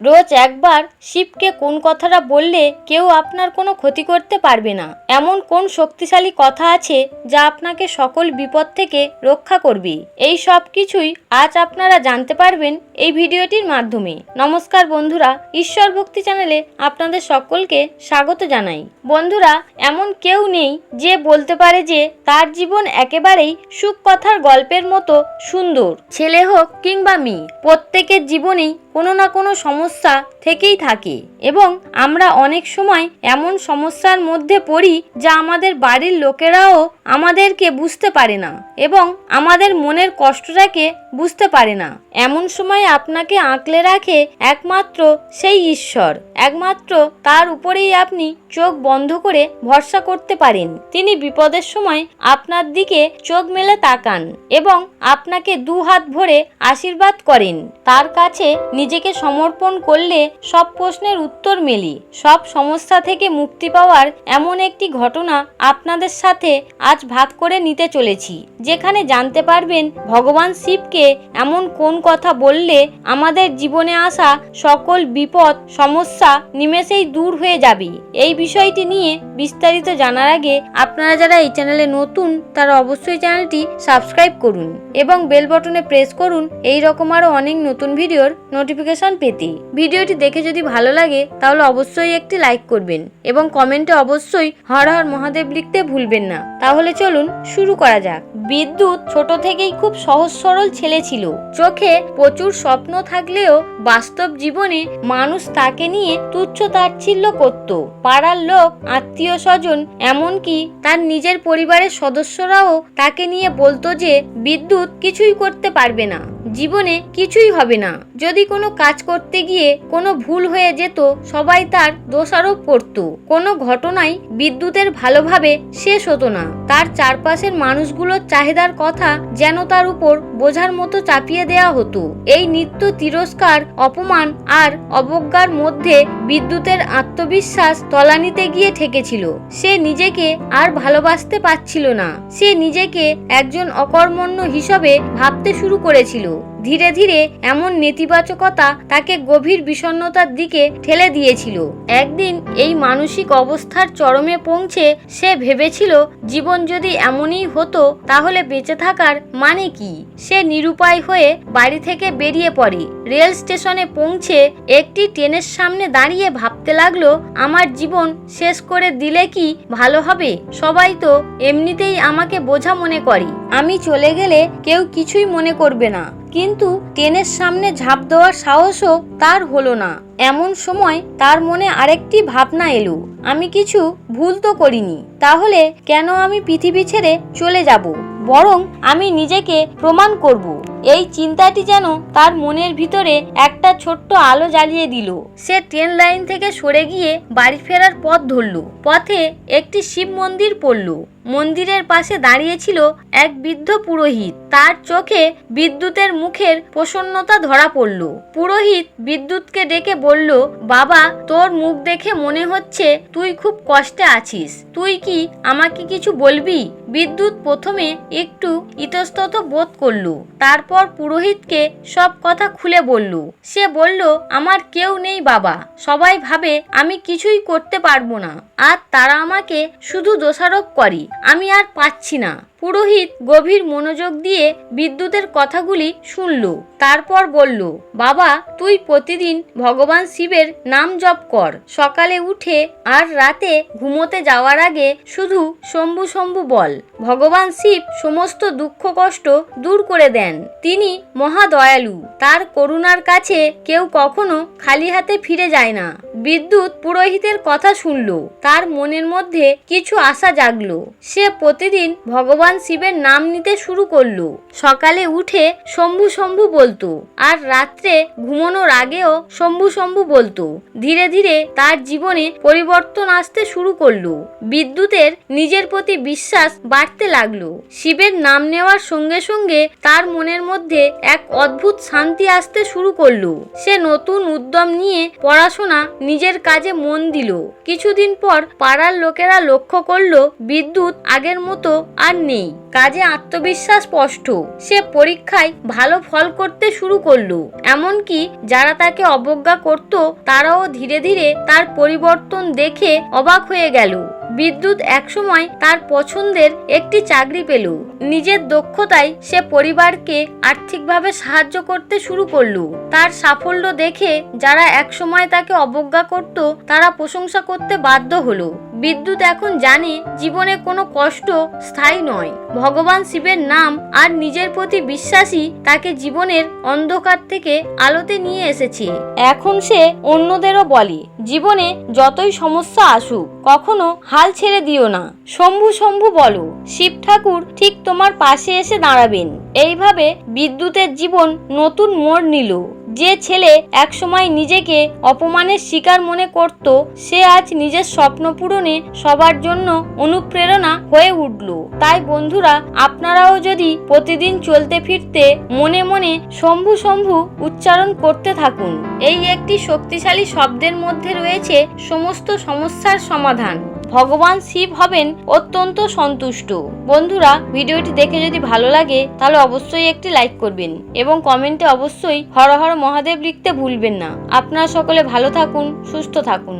রোজ একবার শিবকে কোন কথাটা বললে কেউ আপনার কোনো ক্ষতি করতে পারবে না। এমন কোন শক্তিশালী কথা আছে যা আপনাকে সকল বিপদ থেকে রক্ষা করবে? এই সব কিছুই আজ আপনারা জানতে পারবেন এই ভিডিওটির মাধ্যমে। নমস্কার বন্ধুরা, ঈশ্বর ভক্তি চ্যানেলে আপনাদের সকলকে স্বাগত জানাই। বন্ধুরা, এমন কেউ নেই যে বলতে পারে যে তার জীবন একেবারেই সুখ কথার গল্পের মতো সুন্দর। ছেলে হোক কিংবা মেয়ে, প্রত্যেকের জীবনেই কোনো না কোনো সমস্যা থেকেই থাকে এবং আমরা অনেক সময় এমন সমস্যার মধ্যে পড়ি যা আমাদের বাড়ির লোকেরাও আমাদেরকে বুঝতে পারে না এবং আমাদের মনের কষ্টটাকে বুঝতে পারে না। এমন সময় আপনাকে আঁকলে রাখে একমাত্র সেই ঈশ্বর। একমাত্র তার উপরেই আপনি চোখ বন্ধ করে ভরসা করতে পারেন। তিনি বিপদের সময় আপনার দিকে চোখ মেলে তাকান এবং আপনাকে দু হাত ভরে আশীর্বাদ করেন। তার কাছে নিজেকে সমর্পণ করলে সব প্রশ্নের উত্তর মেলি। সব সমস্যা থেকে মুক্তি পাওয়ার এমন একটি ঘটনা আপনাদের সাথে আজ ভাগ করে নিতে চলেছি। যেখানে জানতে পারবেন ভগবান শিবকে এমন কোন কথা বললে আমাদের জীবনে আসা সকল বিপদ, সমস্যা নিমেষেই দূর হয়ে যাবে? এই বিষয়টি নিয়ে বিস্তারিত জানার আগে আপনারা যারা এই চ্যানেলে নতুন, তারা অবশ্যই চ্যানেলটি সাবস্ক্রাইব করুন এবং বেল বটনে প্রেস করুন। এই রকম আরও অনেক নতুন ভিডিওর নোটিফিকেশন পেতে। ভিডিওটি দেখে যদি ভালো লাগে, তাহলে অবশ্যই একটি লাইক করবেন এবং কমেন্টে অবশ্যই হর হর মহাদেব লিখতে ভুলবেন না। তাহলে চলুন শুরু করা যাক। বিদ্যুৎ ছোট থেকেই খুব সহজ সরল ছেলে ছিল। চোখে প্রচুর স্বপ্ন থাকলেও বাস্তব জীবনে মানুষ তাকে নিয়ে তুচ্ছ তাচ্ছিল্য করত। পাড়ার লোক, আত্মীয় স্বজন, এমনকি তার নিজের পরিবারের সদস্যরাও তাকে নিয়ে বলতো যে বিদ্যুৎ কিছুই করতে পারবে না, জীবনে কিছুই হবে না। যদি কোনো কাজ করতে গিয়ে কোনো ভুল হয়ে যেত, সবাই তার দোষারোপ করত। কোনো ঘটনাই বিদ্যুতের ভালোভাবে শেষ হতো না। তার চারপাশের মানুষগুলোর চাহিদার কথা যেন তার উপর বোঝার মতো চাপিয়ে দেয়া হতো। এই নিত্য তিরস্কার, অপমান আর অবজ্ঞার মধ্যে বিদ্যুতের আত্মবিশ্বাস তলানিতে গিয়ে ঠেকেছিল। সে নিজেকে আর ভালোবাসতে পারছিল না। সে নিজেকে একজন অকর্মণ্য হিসাবে ভাবতে শুরু করেছিল। ধীরে ধীরে এমন নেতিবাচকতা তাকে গভীর বিষণ্ণতার দিকে ঠেলে দিয়েছিল। একদিন এই মানসিক অবস্থার চরমে পৌঁছে সে ভেবেছিল, জীবন যদি এমনই হতো, তাহলে বেঁচে থাকার মানে কি? সে নিরুপায় হয়ে বাড়ি থেকে বেরিয়ে পড়ে। রেল স্টেশনে পৌঁছে একটি ট্রেনের সামনে দাঁড়িয়ে ভাবতে লাগল, আমার জীবন শেষ করে দিলে কি ভালো হবে? সবাই তো এমনিতেই আমাকে বোঝা মনে করে। আমি চলে গেলে কেউ কিছুই মনে করবে না। কিন্তু ট্রেনের সামনে ঝাঁপ দেওয়ার সাহসও তার হলো না। এমন সময় তার মনে আরেকটি ভাবনা এলো। আমি কিছু ভুল তো করিনি, তাহলে কেন আমি পৃথিবী ছেড়ে চলে যাব? বরং আমি নিজেকে প্রমাণ করব। এই চিন্তাটি যেন তার মনের ভিতরে একটা ছোট্ট আলো জ্বালিয়ে দিল। সে ট্রেন লাইন থেকে সরে গিয়ে বাড়ি ফেরার পথ ধরল। পথে একটি শিব মন্দির পড়ল। মন্দিরের পাশে দাঁড়িয়েছিল এক বৃদ্ধ পুরোহিত। তার চোখে বিদ্যুতের মুখের প্রসন্নতা ধরা পড়ল। পুরোহিত বিদ্যুৎকে ডেকে বলল, বাবা, তোর মুখ দেখে মনে হচ্ছে তুই খুব কষ্টে আছিস। তুই কি আমাকে কিছু বলবি? বিদ্যুৎ প্রথমে একটু ইতস্তত বোধ করল, তারপর পুরোহিতকে সব কথা খুলে বলল। সে বলল, আমার কেউ নেই বাবা, সবাই ভাবে আমি কিছুই করতে পারব না, আর তারা আমাকে শুধু দোষারোপ করে, আমি আর পাচ্ছি না। পুরোহিত গভীর মনোযোগ দিয়ে বিদ্যুতের কথাগুলি শুনল, তারপর বলল, বাবা, তুই প্রতিদিন ভগবান শিবের নাম জপ কর, সকালে উঠে আর রাতে ঘুমোতে যাওয়ার আগে শুধু শম্ভু শম্ভু বল। ভগবান শিব সমস্ত দুঃখ কষ্ট দূর করে দেন। তিনি মহাদয়ালু। তার করুণার কাছে কেউ কখনো খালি হাতে ফিরে যায় না। বিদ্যুৎ পুরোহিতের কথা শুনল। তার মনের মধ্যে কিছু আশা জাগল। সে প্রতিদিন ভগবান শিবের নাম নিতে শুরু করল। সকালে উঠে শম্ভু শম্ভু বলতো আর রাত্রে ঘুমানোর আগেও শম্ভু শম্ভু বলতো। ধীরে ধীরে তার জীবনে পরিবর্তন আসতে শুরু করল। বিদ্যুতের নিজের প্রতি বিশ্বাস বাড়তে লাগল। শিবের নাম নেওয়ার সঙ্গে সঙ্গে তার মনের মধ্যে এক অদ্ভুত শান্তি আসতে শুরু করল। সে নতুন উদ্যম নিয়ে পড়াশোনা নিজের কাজে মন দিল। কিছুদিন পর পাড়ার লোকেরা লক্ষ্য করল, বিদ্যুৎ আগের মতো আর নেই। কাজে আত্মবিশ্বাস স্পষ্ট। সে পরীক্ষায় ভালো ফল করতে শুরু করল। এমনকি যারা তাকে অবজ্ঞা করত, তারাও ধীরে ধীরে তার পরিবর্তন দেখে অবাক হয়ে গেল। বিদ্যুৎ একসময় তার পছন্দের একটি চাকরি পেল। নিজের দক্ষতায় সে পরিবারকে আর্থিকভাবে সাহায্য করতে শুরু করল। তার সাফল্য দেখে যারা একসময় তাকে অবজ্ঞা করত, তারা প্রশংসা করতে বাধ্য হলো। বিদ্যুৎ এখন জানে জীবনে কোনো কষ্ট স্থায়ী নয়। ভগবান শিবের নাম আর নিজের প্রতি বিশ্বাসী তাকে জীবনের অন্ধকার থেকে আলোতে নিয়ে এসেছে। এখন সে অন্যদেরও বলে, জীবনে যতই সমস্যা আসুক, কখনো হাল ছেড়ে দিও না। শম্ভু শম্ভু বলো, শিব ঠাকুর ঠিক তোমার পাশে এসে দাঁড়াবেন। এইভাবে বিদ্যুতের জীবন নতুন মোড় নিল। যে ছেলে একসময় নিজেকে অপমানের শিকার মনে করত, সে আজ নিজের স্বপ্ন পূরণে সবার জন্য অনুপ্রেরণা হয়ে উঠল। তাই বন্ধুরা, আপনারাও যদি প্রতিদিন চলতে ফিরতে মনে মনে শম্ভু শম্ভু উচ্চারণ করতে থাকুন। এই একটি শক্তিশালী শব্দের মধ্যে রয়েছে সমস্ত সমস্যার সমাধান। ভগবান শিব হবেন অত্যন্ত সন্তুষ্ট। বন্ধুরা, ভিডিওটি দেখে যদি ভালো লাগে, তাহলে অবশ্যই একটি লাইক করবেন এবং কমেন্টে অবশ্যই হর হর মহাদেব লিখতে ভুলবেন না। আপনারা সকলে ভালো থাকুন, সুস্থ থাকুন।